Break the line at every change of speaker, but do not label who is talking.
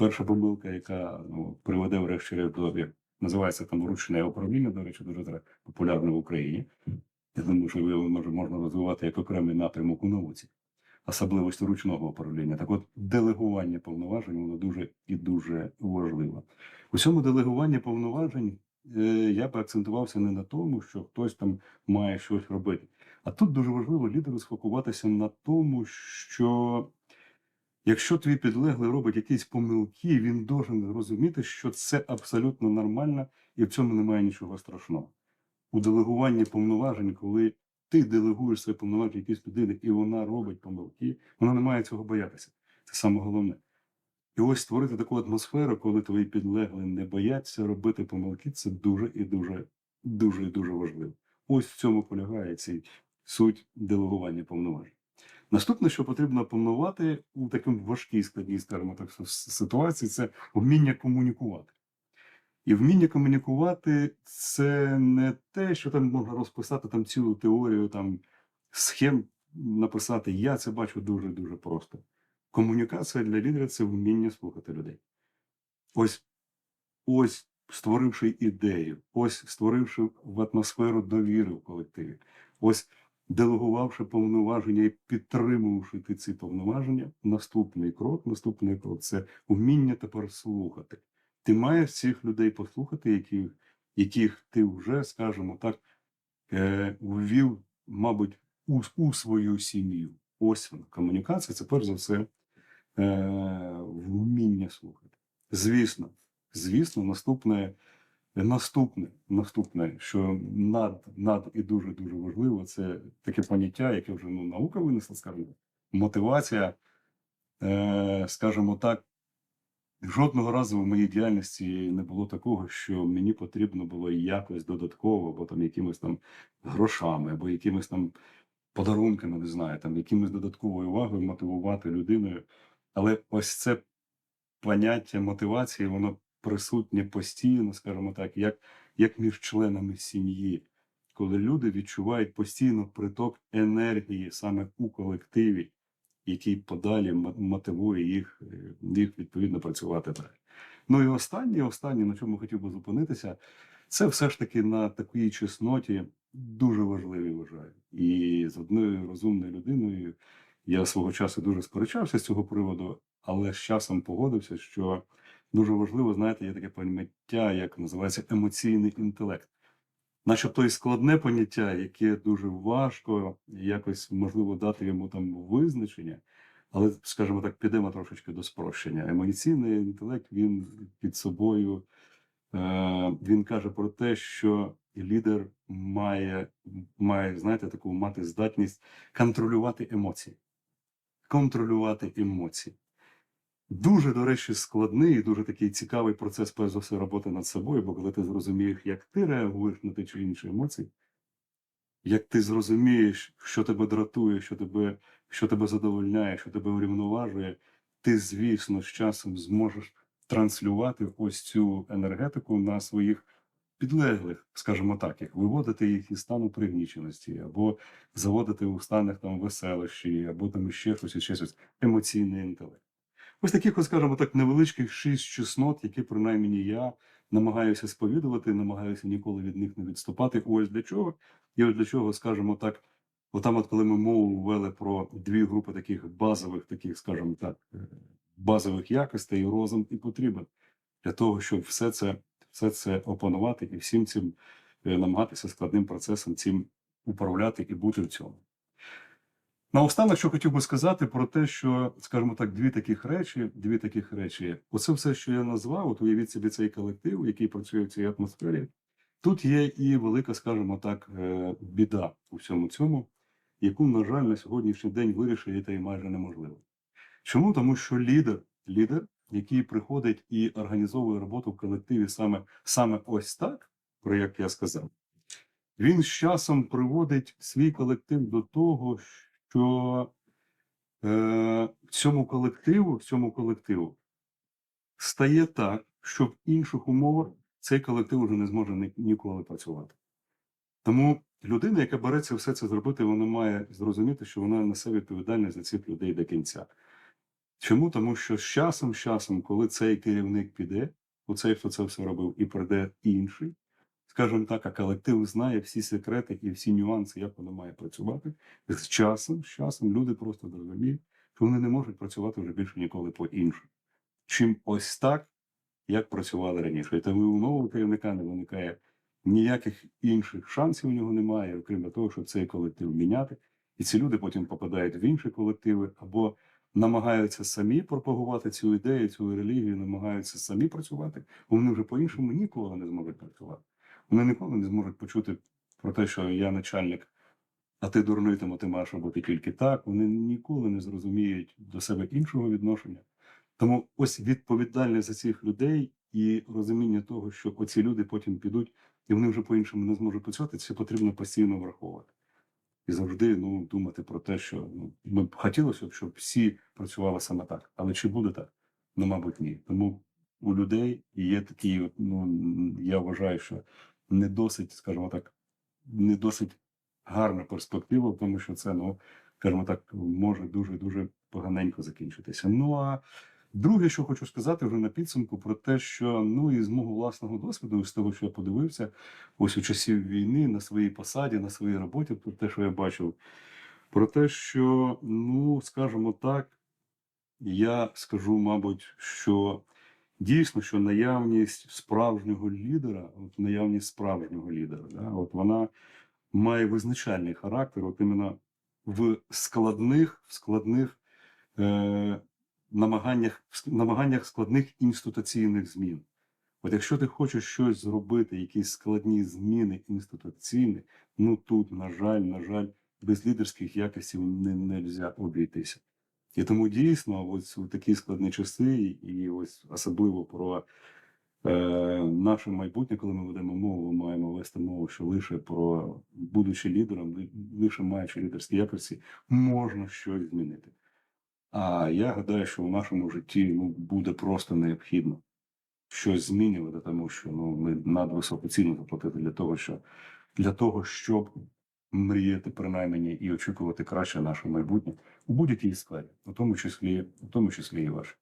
перша помилка, яка ну, приведе врешті-решт до називається там вручне управління, до речі, дуже популярне в Україні. Я думаю, що його може можна розвивати як окремий напрямок у науці, особливості ручного управління. Так от делегування повноважень воно дуже і дуже важливо. У цьому делегуванні повноважень е, я би акцентувався не на тому, що хтось там має щось робити. А тут дуже важливо лідеру сфокуватися на тому, що якщо твій підлеглий робить якісь помилки, він должен розуміти, що це абсолютно нормально і в цьому немає нічого страшного. У делегуванні повноважень, коли ти делегуєш свої повноваження якійсь людини, і вона робить помилки, вона не має цього боятися. Це саме головне. І ось створити таку атмосферу, коли твої підлеглі не бояться робити помилки, це дуже і дуже, дуже і дуже важливо. Ось в цьому полягає цей суть делегування повноважень. Наступне, що потрібно опанувати у такому важкій складній, скажімо ситуації, це вміння комунікувати. І вміння комунікувати це не те, що там можна розписати там цілу теорію там схем написати. Я це бачу дуже дуже просто. Комунікація для лідера це вміння слухати людей. Ось, ось створивши ідею, ось створивши в атмосферу довіри в колективі, ось делегувавши повноваження і підтримувавши ці повноваження, наступний крок, наступний крок це вміння тепер слухати. Ти маєш цих людей послухати, яких, яких ти вже, скажімо так, е, ввів, мабуть, у, у свою сім'ю. Ось вона. Комунікація це перш за все е, вміння слухати. Звісно, звісно, наступне, наступне, наступне, що над, над і дуже дуже важливо, це таке поняття, яке вже ну, наука винесла, скажімо, мотивація, е, скажімо так. Жодного разу в моїй діяльності не було такого, що мені потрібно було якось додатково, або там якимось там грошами, або якимось там подарунками, не знаю, там якимось додатковою увагою мотивувати людиною. Але ось це поняття мотивації, воно присутнє постійно, скажімо так, як, як між членами сім'ї, коли люди відчувають постійно приток енергії саме у колективі, який подалі мотивує їх, е, їх відповідно працювати далі. Ну і останнє, останнє, на чому хотів би зупинитися, це все ж таки на такій чесноті дуже важливі вважаю. І з одною розумною людиною я свого часу дуже сперечався з цього приводу, але з часом погодився, що дуже важливо, знаєте, є таке поняття, як називається емоційний інтелект. Начебто і складне поняття, яке дуже важко якось можливо дати йому там визначення, але, скажімо так, підемо трошечки до спрощення. Емоційний інтелект він під собою е, він каже про те, що лідер має, має, знаєте, таку мати здатність контролювати емоції. Контролювати емоції. Дуже, до речі, складний і дуже такий цікавий процес, перш за все, роботи над собою, бо коли ти зрозумієш, як ти реагуєш на ті чи інші емоції, як ти зрозумієш, що тебе дратує, що тебе, що тебе задовольняє, що тебе врівноважує, ти, звісно, з часом зможеш транслювати ось цю енергетику на своїх підлеглих, скажімо так, як виводити їх із стану пригніченості, або заводити у станах там веселощі, або там ще щось, ще щось, емоційний інтелект. Ось таких, от, скажімо так, невеличких шість чеснот, які принаймні я намагаюся сповідувати, намагаюся ніколи від них не відступати. Ось для чого. І ось для чого, скажімо так, отам, от коли ми мову ввели про дві групи таких базових, таких, скажімо так, е, базових якостей, розум і потрібен для того, щоб все це, все це опанувати і всім цим е, намагатися складним процесом цим управляти і бути в цьому. Наостанок, що хотів би сказати про те, що, скажімо так, дві таких речі, дві таких речі. Оце все, що я назвав, от уявіть собі цей колектив, який працює в цій атмосфері. Тут є і велика, скажімо так, е, біда у всьому цьому, яку, на жаль, на сьогоднішній день вирішити майже неможливо. Чому? Тому що лідер, лідер, який приходить і організовує роботу в колективі саме, саме ось так, про як я сказав, він з часом приводить свій колектив до того, що е, цьому колективу, цьому колективу стає так, що в інших умовах цей колектив вже не зможе ні- ніколи працювати. Тому людина, яка береться все це зробити, вона має зрозуміти, що вона несе відповідальність за цих людей до кінця. Чому? Тому що з часом, з часом, коли цей керівник піде, оцей, хто це все робив, і прийде інший, скажімо так, а колектив знає всі секрети і всі нюанси, як воно має працювати. З часом, з часом люди просто зрозуміють, що вони не можуть працювати вже більше ніколи по-іншому. Чим ось так, як працювали раніше. І тому у нового керівника не виникає ніяких інших шансів у нього немає, окрім того, щоб цей колектив міняти. І ці люди потім попадають в інші колективи або намагаються самі пропагувати цю ідею, цю релігію, намагаються самі працювати, бо вони вже по-іншому ніколи не зможуть працювати. Вони ніколи не зможуть почути про те, що я начальник, а ти дурний, тому ти маєш робити тільки так. Вони ніколи не зрозуміють до себе іншого відношення. Тому ось відповідальність за цих людей і розуміння того, що оці люди потім підуть, і вони вже по-іншому не зможуть працювати, це потрібно постійно враховувати. І завжди ну, думати про те, що ну, ми б хотілося, б, щоб всі працювали саме так. Але чи буде так? Ну, мабуть, ні. Тому у людей є такі, ну я вважаю, що не досить, скажімо так, не досить гарна перспектива, тому що це, ну, скажімо так, може дуже дуже поганенько закінчитися. Ну а друге, що хочу сказати вже на підсумку, про те, що ну і з мого власного досвіду, з того, що я подивився, ось у часів війни на своїй посаді, на своїй роботі, про те, що я бачив, про те, що, ну, скажімо так, я скажу, мабуть, що дійсно, що наявність справжнього лідера, от наявність справжнього лідера, да, от вона має визначальний характер, от іменно в складних, в складних е, намаганнях, в намаганнях складних інституційних змін. От якщо ти хочеш щось зробити, якісь складні зміни інституційні, ну тут, на жаль, на жаль, без лідерських якостей не, можна обійтися. І тому дійсно, ось у такі складні часи, і ось особливо про е, наше майбутнє, коли ми ведемо мову, ми маємо вести мову, що лише про будучи лідером, лише маючи лідерські якості, можна щось змінити. А я гадаю, що в нашому житті ну, буде просто необхідно щось змінювати, тому що ну, ми надвисоку ціну заплатити для того, що для того, щоб мріяти принаймні і очікувати краще наше майбутнє у будь-якій сфері, у тому числі, у тому числі і ваше.